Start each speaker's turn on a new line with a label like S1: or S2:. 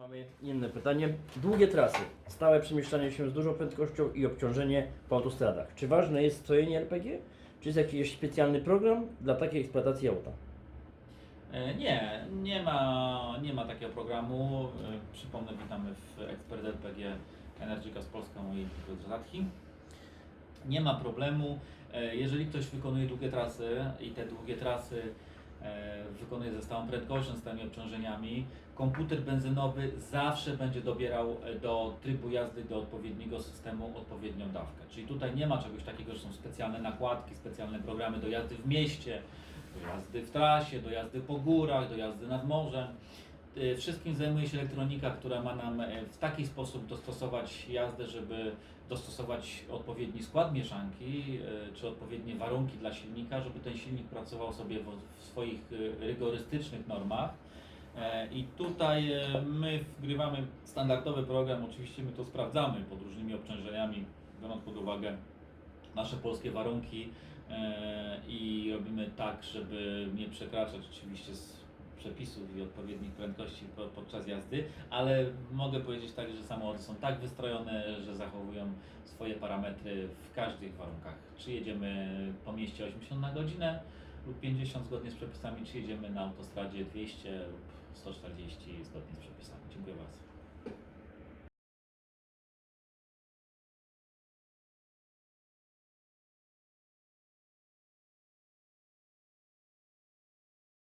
S1: Mamy inne pytanie. Długie trasy, stałe przemieszczanie się z dużą prędkością i obciążenie po autostradach. Czy ważne jest strojenie LPG? Czy jest jakiś specjalny program dla takiej eksploatacji auta?
S2: E, Nie, nie ma, nie ma takiego programu. E, Przypomnę, witamy w Ekspert LPG Energyka z Polską i Hydrostatki. Nie ma problemu. E, Jeżeli ktoś wykonuje długie trasy i te długie trasy wykonuje ze stałą prędkością, z stałymi obciążeniami, komputer benzynowy zawsze będzie dobierał e, do trybu jazdy, do odpowiedniego systemu odpowiednią dawkę. Czyli tutaj nie ma czegoś takiego, że są specjalne nakładki, specjalne programy do jazdy w mieście, do jazdy w trasie, do jazdy po górach, do jazdy nad morzem. Y, Wszystkim zajmuje się elektronika, która ma nam e, w taki sposób dostosować jazdę, żeby dostosować odpowiedni skład mieszanki, e, czy odpowiednie warunki dla silnika, żeby ten silnik pracował sobie w, swoich e, rygorystycznych normach. E, I tutaj my wgrywamy standardowy program, oczywiście my to sprawdzamy pod różnymi obciążeniami, biorąc pod uwagę nasze polskie warunki i robimy tak, żeby nie przekraczać oczywiście przepisów i odpowiednich prędkości po, podczas jazdy, ale mogę powiedzieć tak, że samochody są tak wystrojone, że zachowują swoje parametry w każdych warunkach. Czy jedziemy po mieście 80 na godzinę lub 50 zgodnie z przepisami, czy jedziemy na autostradzie 200 lub 140 zgodnie z przepisami. Dziękuję bardzo.